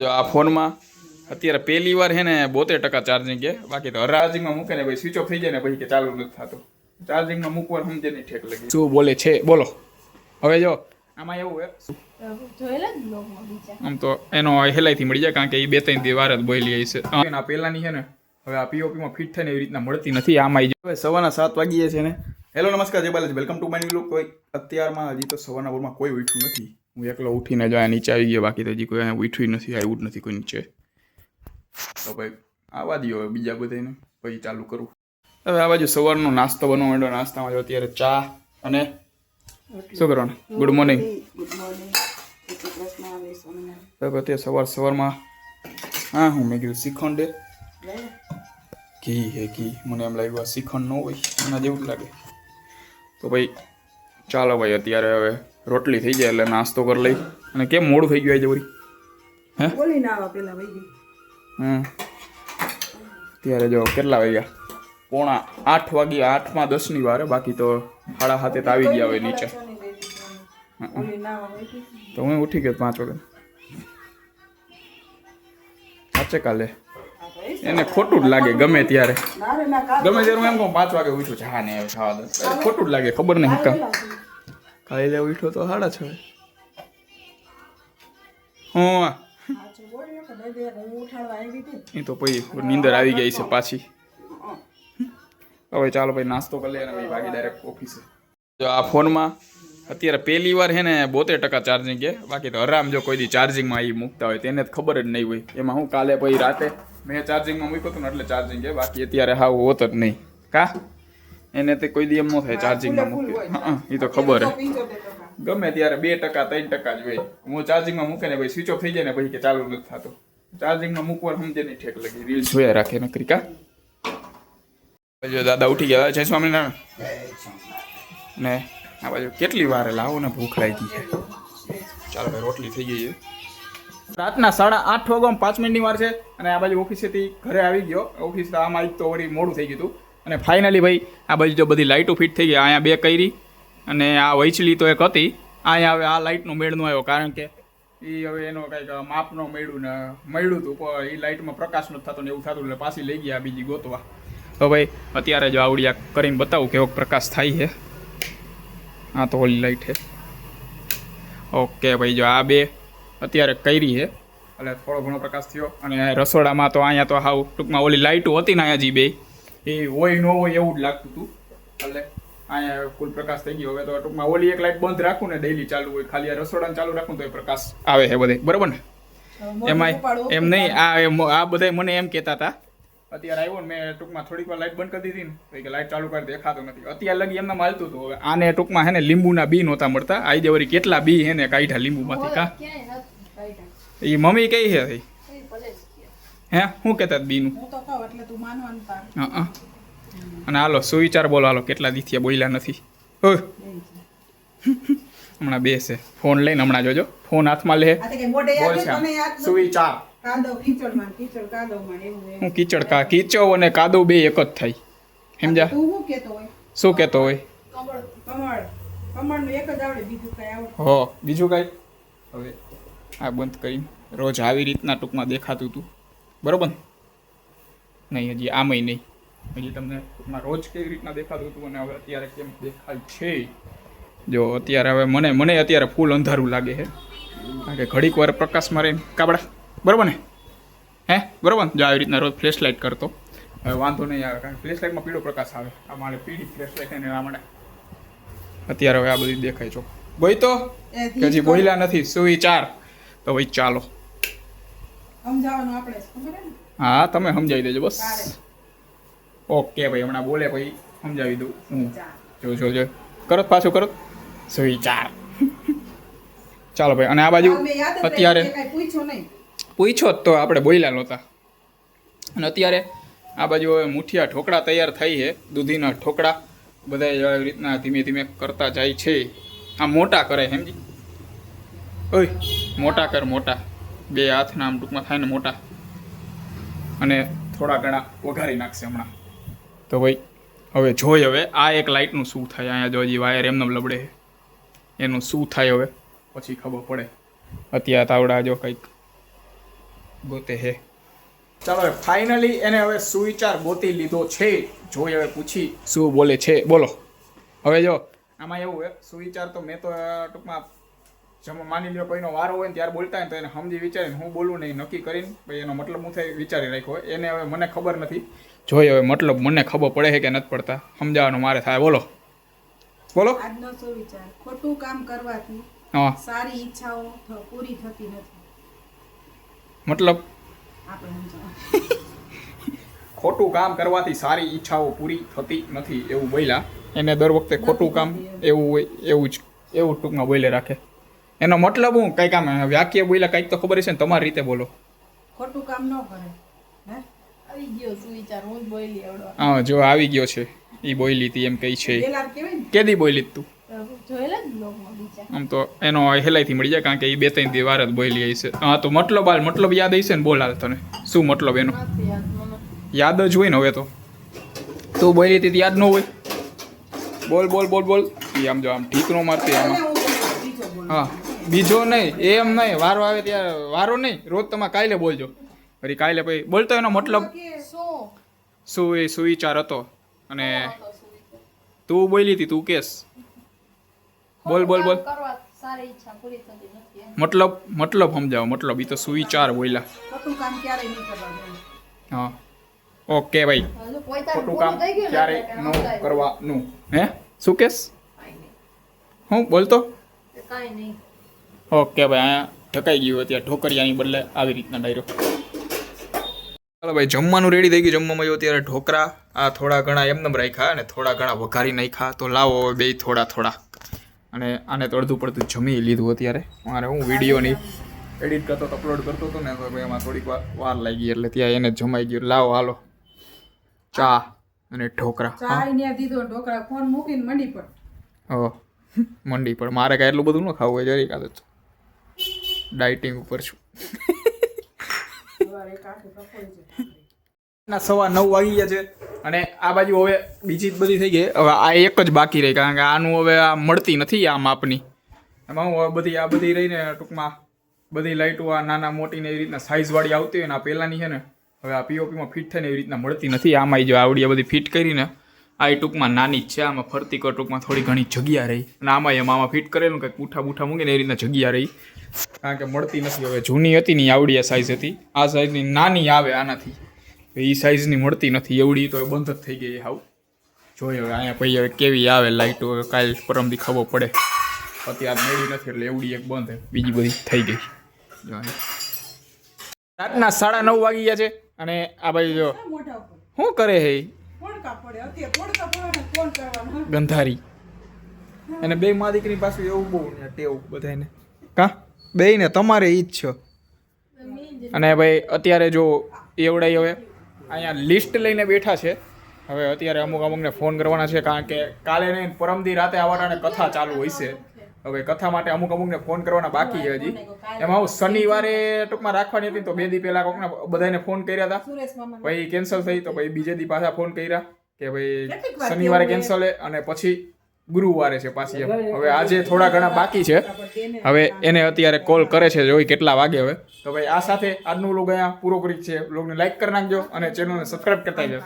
જો આ ફોનમાં અત્યારે પહેલી વાર છે ને બોતેર ટકા ચાર્જિંગ કે બાકી તો ચાર્જિંગમાં મૂકે ને પછી સ્વિચ ઓફ થઈ જાય ને પછી કે ચાલુ નથી થતું. ચાર્જિંગમાં મૂકવા સમજે નહીં ઠેક લાગે. શું બોલે છે? બોલો. હવે જો. આમાં એવું હે. આમ તો એનો હેલાઈથી મળી જાય કારણ કે એ બે ત્રણ દી વાર જ બોલી છે આ પહેલાની છે ને હવે આ પીઓપીમાં ફિટ થાય ને એવી રીતના મળતી નથી. આમાં આવી જાય હવે સવારના સાત વાગીએ છે ને. હેલો નમસ્કાર Jai Balaji. Welcome to my look કોઈ અત્યારમાં હજી તો સવારના બોરમાં કોઈ ઉઠ્યું નથી. હું એકલો ઉઠીને જો અહીંયા નીચે આવી ગયો બાકી તો હજી કોઈ અહીંયા ઉઠ્યું નથી આવ્યું જ નથી કોઈ નીચે. તો ભાઈ આવવા દો હવે બીજા બધાને પછી ચાલુ કરું. હવે આ બાજુ સવારનો નાસ્તો બનવો માંડ્યો નાસ્તામાં જો અત્યારે ચા અને શું કરવાનું? ગુડ મોર્નિંગ અત્યારે સવાર સવારમાં હા હું મેં કીધું શ્રીખંડ દે ઘી હે ઘી. મને એમ લાગ્યું આ શ્રીખંડ ન હોય એના જેવું લાગે. તો ભાઈ ચાલો ભાઈ અત્યારે હવે રોટલી થઈ જાય એટલે નાસ્તો કરી લઈ. અને કેમ મોડું થઈ ગયું આજે વળી? બોલી ના આવા પેલા વહી હમ અત્યારે જો કેટલા વાગ્યા? પોણા આઠ વાગી આઠમાં દસની વારે બાકી તો સાડા હાથે તો આવી ગયા હોય નીચે. બોલી તો હું ઉઠી ગયો પાંચ વાગે. સાચે કાલે. એને ખોટું જ લાગે ગમે ત્યારે. ગમે ત્યારે હું એમ કહું પાંચ વાગે ઉઠું છે. હા ને ખાવા દે ખોટું જ લાગે ખબર નહીં કામ કાલે ઉઠો તો સાડા છ. હું કે એ તો પછી નીંદર આવી ગઈ છે પાછી. હવે ચાલો ભાઈ નાસ્તો કરી લઈએ અને પછી ભાગી ડાયરેક્ટ ઓફિસે જો આ ફોનમાં અત્યારે પહેલી વાર છે ને બોતેર ટકા ચાર્જિંગ છે. બાકી તો આરામ જો કોઈ દી ચાર્જિંગમાં એ મૂકતા હોય તેને જ ખબર જ નહીં હોય. એમાં હું કાલે પછી રાતે મેં ચાર્જિંગમાં મૂક્યું હતું ને એટલે ચાર્જિંગ છે. બાકી અત્યારે હાવ હોત જ નહીં. કા? એને તે કોઈ દી એમ ન થાય ચાર્જિંગમાં મૂક્યું હા એ તો ખબર હે. ગમે ત્યારે બે ટકા ત્રણ ટકા જ હોય. હું ચાર્જિંગમાં મૂકે ને ભાઈ સ્વિચ ઓફ થઈ જાય ને પછી કે ચાલુ નથી થતું. ચાર્જિંગમાં મૂકવા સમજે નહીં ઠેક લાગી. રીલ જોયા રાખે નકરી કા? જો દાદા ઉઠી ગયા. જય સ્વામિનારાયણ. ને આ બાજુ કેટલી વાર લાવો ને ભૂખ લાગી છે. ચાલો ભાઈ રોટલી થઈ ગઈ છે. રાતના સાડા આઠ વાગ્યામાં પાંચ મિનિટની વાર છે અને આ બાજુ ઓફિસેથી ઘરે આવી ગયો. ઓફિસ આમાં આવી તો વળી મોડું થઈ ગયું હતું. અને ફાઇનલી ભાઈ, આ બાજુ જો બધી લાઇટો ફિટ થઈ ગઈ અહીંયા બે કરી અને આ વૈચલી તો એક હતી. અહીંયા હવે આ લાઇટનો મેળ ન આવ્યો, કારણ કે એ હવે એનો કંઈક માપનો મેળ્યું ને મળ્યું હતું પણ એ લાઇટમાં પ્રકાશ નથી થતો ને એવું થતું એટલે પાછી લઈ ગયા બીજી ગોતવા. તો ભાઈ, અત્યારે જો આવડિયા કરીને બતાવું કેવો પ્રકાશ થાય છે. હા તો ઓલી લાઇટ છે. ઓકે ભાઈ, જો આ બે અત્યારે કરી છે. એટલે થોડો ઘણો પ્રકાશ થયો. અને રસોડામાં તો અહીંયા તો હાવ ટૂંકમાં ઓલી લાઇટો હતી ને અહીંયા જી બે. એ હોય ન હોય એવું જ લાગતું હતું. એટલે અહીંયા કુલ પ્રકાશ થઈ ગયો. હવે તો ટૂંકમાં ઓલી એક લાઇટ બંધ રાખું ને ડેઈલી ચાલુ હોય. ખાલી આ રસોડાને ચાલુ રાખું તો એ પ્રકાશ આવે છે બધે. બરાબર ને? એમાંય એમ નહીં આ એમ- આ બધા મને એમ કહેતા હતા. અત્યારે આવ્યો ને મેં ટૂંકમાં થોડીક વાર લાઇટ બંધ કરી દીધી ને કે લાઇટ ચાલુ કરી દેખાતો નથી. અત્યારે લગી એમને માલતું હતું. હવે આને ટૂંકમાં હે ને લીંબુના બી નહોતા મળતા. આજે વળી કેટલા બી હે ને કાઢ્યા લીંબુમાંથી કા? એ મમ્મી કઈ છે ભાઈ. હે? શું કહેતા હતા બીનું હું તો કહું એટલે તું માનવાનું તાર. હા અને હાલો સુવિચાર બોલો હાલો કેટલા દીથી બોલ્યા નથી. ઓય હમણાં બેસે ફોન લઈને હમણાં જોજો. ફોન હાથમાં લે? સુવિચાર. હું કીચડ કા કીચો અને કાદવ બે એક જ થાય. સમજા શું કહેતો હોય? શું કહેતો હોય? કમળ કમળ. કમળનું એક જ આવડે બીજું કઈ હો બીજું કાંઈ? હવે આ બંધ કરીને. રોજ આવી રીતના ટૂંકમાં દેખાતું હતું બરોબર? નહીં હજી આમય નહીં. હજી તમને ટૂંકમાં રોજ કેવી રીતના દેખાતું હતું અને હવે અત્યારે કેમ દેખાય છે? જો અત્યારે હવે મને મને અત્યારે ફૂલ અંધારું લાગે છે. કારણ કે ઘડીક વાર પ્રકાશ મારે કાબડા. બરોબર ને? હે? બરોબર? જો આવી રીતના રોજ ફ્લેશ લાઇટ કરતો. હવે વાંધો નહીં આવે કારણ કે ફ્લેશ લાઇટમાં પીળો પ્રકાશ આવે. આ મારે પીળી ફ્લેશ લાઇટ એને આ માટે અત્યારે હવે આ બધી દેખાય છો. બોઈ તો? કે હજી બોલ્યા નથી. સુઈ ચાર. તો ભાઈ ચાલો. સમજાવવાનું આપણે ખબર ને? હા તમે સમજાવી દેજો બસ. ઓકે ભાઈ હમણાં બોલે ભાઈ સમજાવી દઉં હું. જો જો જો. કરો પાછું કરો સુવિચાર. ચાર ચાલો ભાઈ અને આ બાજુ અત્યારે પૂછો જ તો આપણે બોલ્યા નહોતા. અને અત્યારે આ બાજુ હવે મુઠિયા ઠોકળા તૈયાર થઈ છે દૂધીના ઠોકળા બધા એવી રીતના ધીમે ધીમે કરતા જાય છે. આ મોટા કરે સમજી ઓય મોટા કર મોટા. બે હાથના આમ ટૂંકમાં થાય ને મોટા. અને થોડા ઘણા વઘારી નાખશે હમણાં. તો ભાઈ, હવે જોઈ હવે, આ એક લાઇટનું શું થાય? અહીંયા જો હજી વાયર એમને લબડે. એનું શું થાય હવે? પછી ખબર પડે. અત્યારે તાવડા જો કંઈક ગોતે હે. ચાલો ફાઇનલી એને હવે સુવિચાર ગોતી લીધો છે. જોઈ હવે પૂછી શું બોલે છે. બોલો. હવે જો, આમાં એવું હે, સુવિચાર તો મેં તો ટૂંકમાં જેમ માની લ્યો કોઈનો વારો હોય ને ત્યારે બોલતા હોય ને તો એને સમજી વિચારીને હું બોલું નહીં નક્કી કરીને ભાઈ એનો મતલબ હું થઈ વિચારી રાખ્યો એને હવે મને ખબર નથી. જોઈએ હવે મતલબ મને ખબર પડે છે કે નથી પડતા. સમજાવવાનું મારે થાય. બોલો. બોલો. આજનો સુવિચાર ખોટું કામ કરવાથી હા. સારી ઈચ્છાઓ પૂરી થતી નથી. મતલબ? ખોટું કામ કરવાથી સારી ઈચ્છાઓ પૂરી થતી નથી એવું બોલ્યા. એને દર વખતે ખોટું કામ એવું હોય એવું જ એવું ટૂંકમાં બોલે રાખે. એનો મતલબ હું કંઈક આમ વાક્ય બોલ્યા કંઈક તો ખબર છે ને તમારી રીતે બોલો. ખોટું કામ ન કરે હે? આવી ગયો સુવિચાર હું બોલી એવડો હા જો આવી ગયો છે એ બોલી હતી એમ કઈ છે. કેદી બોલી તું? આમ તો એનો હેલાઈથી મળી જાય કારણ કે એ બે ત્રણ દી વાર જ બોલી હશે હા તો મતલબ હાલ મતલબ યાદ આવી છે ને બોલ હાલ તને. શું મતલબ એનો? યાદ જ હોય ને હવે તો. તું બોલી હતી યાદ ન હોય. બોલ બોલ બોલ બોલ. એ આમ જો આમ ઠીક નો મારતી આમાં. હું બીજો નહીં એમ નહીં વારો આવે ત્યારે વારો નહીં રોજ તમે કાલે બોલજો. ફરી કાલે પછી બોલતો એનો મતલબ શું? એ સુવિચાર હતો? અને તું બોલી હતી તું કેસ. બોલ બોલ બોલ. કામ કરવા સારી ઈચ્છા પૂરી થતી નથી એમ. મતલબ મતલબ સમજાવો મતલબ એ તો સુવિચાર બોલ્યા. હા. ઓકે ભાઈ. ખોટું કામ ક્યારે ક્યારેય ન કરવાનું. હે? શું કેસ? હું બોલતો? કાંઈ નહીં. ઓકે ભાઈ અહીંયા ઢકાઈ ગયું અત્યારે. ઢોકરિયાની બદલે આવી રીતના ડાયરો. ચાલો ભાઈ જમવાનું રેડી થઈ ગયું. જમવામાં જો અત્યારે ઢોકરા આ થોડા ઘણા એમનેમ રાખ્યા અને થોડા ઘણા વઘારી નાખ્યા. તો લાવો હવે બે થોડા થોડા. અને આને તો અડધું પડતું જમી લીધું અત્યારે. મારે હું વિડીયોની એડિટ કરતો અપલોડ કરતો હતો ને તો ભાઈ એમાં થોડીક વાર વાર લાગી એટલે ત્યાં એને જમાઈ ગયું. લાવો હાલો. ચા અને ઢોકરા ચા અહીંયા દીધો ઢોકળા ફોન મૂકીને મંડી પર ઓ મંડી પણ મારે કાંઈ એટલું બધું ન ખાવું હોય જરી કાંતો ડાયટિંગ ઉપર છું. ના સવા નવ વાગી ગયા છે અને આ બાજુ હવે બીજી જ બધી થઈ ગઈ. હવે આ એક જ બાકી રહી કારણ કે આનું હવે આ મળતી નથી આ માપની. એમાં હું હવે બધી આ બધી રહીને ટૂંકમાં બધી લાઇટો આ નાના મોટી ને એવી રીતના સાઇઝવાળી આવતી હોય ને આ પહેલાંની છે ને હવે આ પીઓપીમાં ફિટ થઈને એવી રીતના મળતી નથી. આમાં જો આવડી આ બધી ફિટ કરીને આ ટૂંકમાં નાની જ છે આમાં ફરતી કર ટૂંકમાં થોડી ઘણી જગ્યા રહી. અને આમાં એમ આમાં ફિટ કરેલું કંઈક પૂઠા બૂઠા મૂકીને એ રીતના જગ્યા રહી. કારણ કે મળતી નથી હવે જૂની હતી ને આવડી આ સાઇઝ હતી. આ સાઇઝની નાની આવે આનાથી. એ સાઇઝની મળતી નથી એવડી તો બંધ જ થઈ ગઈ હાવ. જોઈએ હવે અહીંયા પછી હવે કેવી આવે લાઇટો હવે કાલ પરમથી ખબર પડે. અત્યારે મેળી નથી એટલે એવડી એક બંધ બીજી બધી થઈ ગઈ. રાતના સાડા નવ વાગી ગયા છે. અને આ ભાઈ જો શું કરે હા? ગંધારી. અને બે મા દીકરી પાસે એવું બહુ ને ટેવ બધાને કા? બે ને તમારે ઈ જ છે. અને ભાઈ અત્યારે જો એવડાઈ હવે. અહીંયા લિસ્ટ લઈને બેઠા છે. હવે અત્યારે અમુક અમુકને ફોન કરવાના છે કારણ કે કાલે નહીં પરમદી રાતે આવવાના કથા ચાલુ હોય છે. હવે કથા માટે અમુક અમુકને ફોન કરવાના બાકી છે હજી. એમાં હું શનિવારે ટૂંકમાં રાખવાની હતી તો બે દી પહેલા કોકને બધાને ફોન કર્યા હતા. ભાઈ પછી કેન્સલ થઈ તો પછી બીજે દી પાછા ફોન કર્યા. કે ભાઈ શનિવારે કેન્સલ અને પછી ગુરુવારે છે પાછી એમ. હવે આજે થોડા ઘણા બાકી છે. હવે એને અત્યારે કોલ કરે છે જોઈ કેટલા વાગે હવે. તો ભાઈ આ સાથે આજનું લોગ અહીંયા પૂરો કરી છે લોગને લાઈક કરી નાખજો અને ચેનલને સબસ્ક્રાઈબ કરતા જાઓ